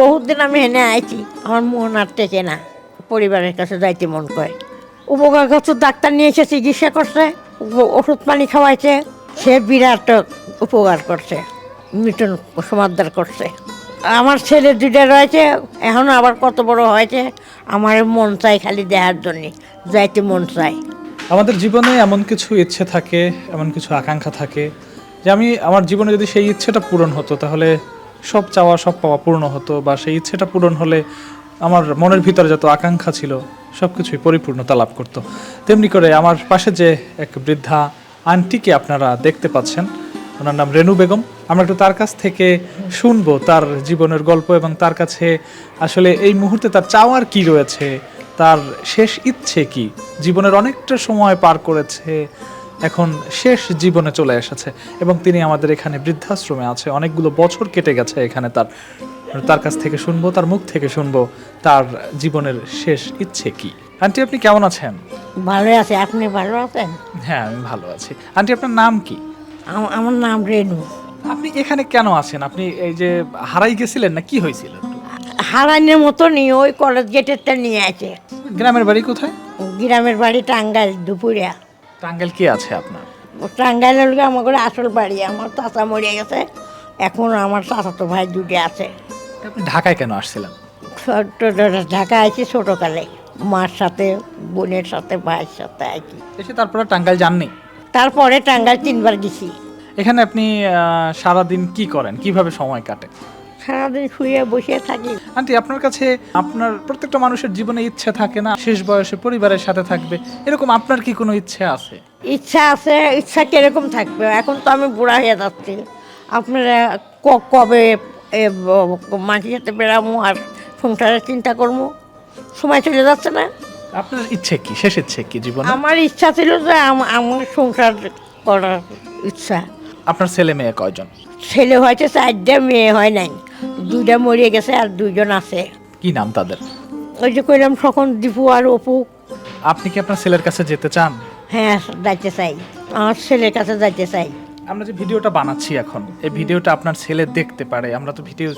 বহুত দিন আমি হেনে আইছি, আমার মন আর টেকে না, পরিবারের কাছে যাইতে মন করে উপকার কাছে ডাক্তার নিয়ে এসে চিকিৎসা করছে ওষুধ পানি খাওয়াইছে, সে বিরাট উপকার করছে, মিটন সমাদার করছে। আমার ছেলে দুইটা রয়েছে, এখন আবার কত বড় হয়েছে, আমার মন চাই খালি দেখার জন্যে, যাইতে মন চাই আমাদের জীবনে এমন কিছু ইচ্ছে থাকে, এমন কিছু আকাঙ্ক্ষা থাকে, যে আমি, আমার জীবনে যদি সেই ইচ্ছেটা পূরণ হতো, তাহলে সব চাওয়া, সব পাওয়া পূর্ণ হতো বা সেই ইচ্ছেটা পূরণ হলে আমার মনের ভিতরে যত আকাঙ্ক্ষা ছিল সব কিছুই পরিপূর্ণতা লাভ করতো। তেমনি করে আমার পাশে যে এক বৃদ্ধা আন্টিকে আপনারা দেখতে পাচ্ছেন, ওনার নাম রেনু বেগম। আমরা একটু তার কাছ থেকে শুনব তার জীবনের গল্প এবং তার কাছে আসলে এই মুহূর্তে তার চাওয়ার কি রয়েছে, তার শেষ ইচ্ছে কি? জীবনের অনেকটা সময় পার করেছে এখন শেষ জীবনে চলে এসেছে এবং তিনি আমাদের এখানে বৃদ্ধাশ্রমে আছে। অনেকগুলো বছর কেটে গেছে এখানে তার তার কাছ থেকে শুনব তার মুখ থেকে শুনব তার জীবনের শেষ ইচ্ছে কি। আন্টি আপনি কেমন আছেন? ভালো আছে। আপনি ভালো আছেন? হ্যাঁ আমি ভালো আছি। আন্টি আপনার নাম কি? আমার নাম রেনু। আপনি এখানে কেন আছেন? আপনি এই যে হারাই গেছিলেন না কি হয়েছিল? হারানোর মতনই ওই কলেজ গেটেরটা নিয়ে আছে। গ্রামের বাড়ি কোথায়? গ্রামের বাড়ি টাঙ্গাইল দুপুরিয়া। টাঙ্গাইল কি আছে আপনার? টাঙ্গাইল হলো আমার আসল বাড়ি আমার চাচা মরে গেছে এখন আমার চাচাতো ভাই দুটি আছে। আপনি ঢাকায় কেন আসছিলেন? ছোট ঢাকা আছি ছোটোকালে মার সাথে বোনের সাথে ভাইয়ের সাথে আছি এসে তারপরে টাঙ্গাইল যাননি? তারপরে টাঙ্গাইল তিনবার গেছি। এখানে আপনি সারাদিন কি করেন? কীভাবে সময় কাটে সারাদিন শুয়ে বসে থাকি। আন্টি আপনার কাছে আপনার প্রত্যেকটা মানুষের জীবনে ইচ্ছে থাকে না শেষ বয়সে পরিবারের সাথে থাকবে। এরকম আপনার কি কোনো ইচ্ছে আছে? ইচ্ছা আছে ইচ্ছা কীরকম থাকবে? এখন তো আমি বুড়া হয়ে যাচ্ছি। আপনারা কবে সাথে বেড়াবো আর সংসারের চিন্তা করব? সময় চলে যাচ্ছে না? আপনার ইচ্ছে কি? শেষ ইচ্ছে কি জীবনে? আমার ইচ্ছা ছিল যে আম- আমার সংসার করার ইচ্ছা। আপনার ছেলে মেয়ে কয়জন? ছেলে হয়েছে চারটা মেয়ে হয় নাই। দুইটা মরিয়ে গেছে আর দুইজন আছে। কি নাম তাদের? ওই যে কইলাম তখন দীপু আর অপু। আপনি কি আপনার ছেলের কাছে যেতে চান? হ্যাঁ যাইতে চাই। আমার ছেলের কাছে যাইতে চাই। আমরা যে ভিডিওটা বানাচ্ছি এখন এই ভিডিওটা আপনার ছেলে দেখতে পারে। আমরা তো ভিডিও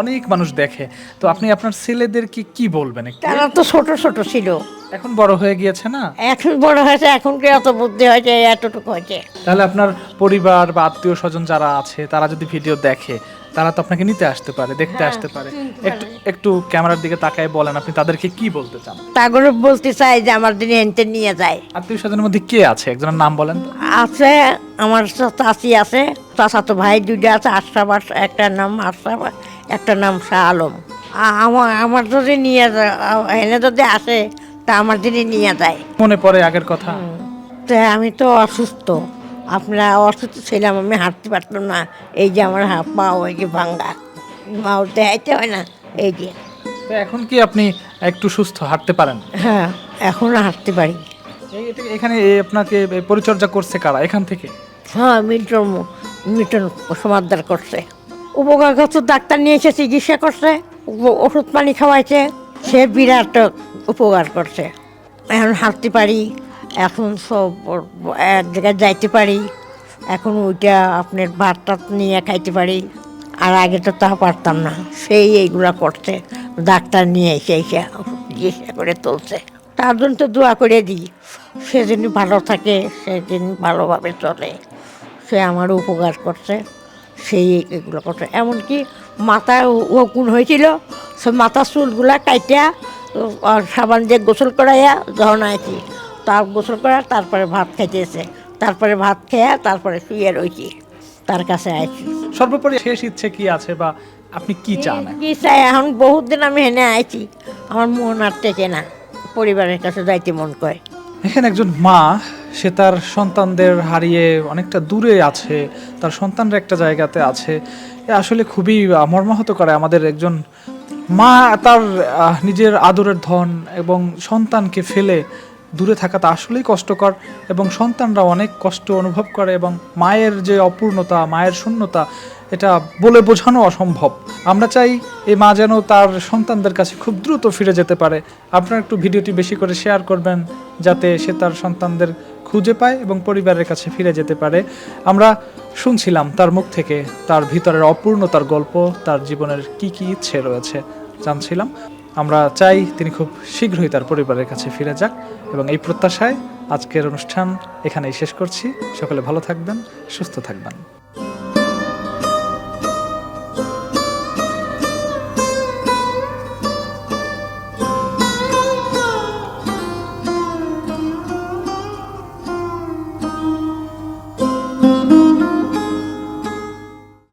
অনেক মানুষ দেখে। তো আপনি আপনার ছেলেদেরকে কি বলবেন? তারা তো ছোট ছোট ছিল। এখন বড় হয়ে গিয়েছে না? এখন বড় হয়েছে এখন কি অত বুদ্ধি হয়েছে এতটুকু হয়েছে? তাহলে আপনার পরিবার বা আত্মীয় স্বজন যারা আছে তারা যদি ভিডিও দেখে তারা তো আপনাকে নিতে আসতে পারে দেখতে আসতে পারে। একটু একটু ক্যামেরার দিকে তাকায় বলেন আপনি তাদেরকে কি বলতে চান? তাগরে বলতে চাই যে আমার দিনে এনতে নিয়ে যায়। আত্মীয় স্বজনের মধ্যে কে আছে? একজনের নাম বলেন তো। আছে আমার চাচি আছে চাচাতো ভাই দুইটা আছে আশরাফ আর একটার নাম আশরাফ একটা নাম শাহ আলম। আ- আমার আমার যদি নিয়ে যায় আ- এনে যদি আসে তা আমার দিনে নিয়ে যায়। মনে পড়ে আগের কথা। তো আমি তো অসুস্থ। আপনারা অসুস্থ ছিলাম আমি হাঁটতে পারতাম না। এই যে আমার হাত পা ওই যে ভাঙ্গা। মাও দেখাইতে হয় না এই যে। তো এখন কি আপনি একটু সুস্থ হাঁটতে পারেন? হ্যাঁ এখন হাঁটতে পারি। এই এটা- এখানে আপনাকে পরিচর্যা করছে কারা এখান থেকে? হ্যাঁ মিটন মিটন সমাদার করছে। উপকার করছে ডাক্তার নিয়ে এসে চিকিৎসা করছে ও- ওষুধ পানি খাওয়াইছে। সে বিরাট উপকার করছে। এখন হাঁটতে পারি। এখন সব এক জায়গায় যাইতে পারি। এখন ওইটা আপনার ভাত টাত নিয়ে খাইতে পারি। আর আগে তো তা পারতাম না। সেই এইগুলা করছে। ডাক্তার নিয়ে এসে এসে চিকিৎসা করে তুলছে। তার জন্য তো দোয়া করে দিই। সেদিন ভালো থাকে সেদিন ভালোভাবে চলে। সে আমার উপকার করছে। সেই এগুলো করছে। এমনকি মাথা ওকুন হয়েছিল। সে মাথা চুলগুলা কাইটা সাবান দিয়ে গোসল করাইয়া যখন আছি তার গোসল করা তারপরে ভাত খাইতেছে। তারপরে ভাত খেয়ে তারপরে শুয়ে রয়েছি তার কাছে আইছি। সর্বোপরি শেষ ইচ্ছে কি আছে বা আপনি কি চান? কি চাই? এখন বহুত দিন আমি হেনে আইছি আমার মন আর টেকে না পরিবারের কাছে যাইতে মন করে এখানে একজন মা সে তার সন্তানদের হারিয়ে অনেকটা দূরে আছে তার সন্তানরা একটা জায়গাতে আছে। এ আসলে খুবই মর্মাহত করে আমাদের একজন মা তার নিজের আদরের ধন এবং সন্তানকে ফেলে দূরে থাকা থাকাটা আসলেই কষ্টকর এবং সন্তানরা অনেক কষ্ট অনুভব করে এবং মায়ের যে অপূর্ণতা, মায়ের শূন্যতা, এটা বলে বোঝানো অসম্ভব। আমরা চাই এই মা যেন তার সন্তানদের কাছে খুব দ্রুত ফিরে যেতে পারে। আপনারা একটু ভিডিওটি বেশি করে শেয়ার করবেন যাতে সে তার সন্তানদের খুঁজে পায় এবং পরিবারের কাছে ফিরে যেতে পারে। আমরা শুনছিলাম তার মুখ থেকে তার ভিতরের অপূর্ণতার গল্প, তার জীবনের কি কি ইচ্ছে রয়েছে, জানছিলাম। আমরা চাই তিনি খুব শীঘ্রই তার পরিবারের কাছে ফিরে যাক এবং এই প্রত্যাশায় আজকের অনুষ্ঠান এখানেই শেষ করছি। সকলে ভালো থাকবেন, সুস্থ থাকবেন।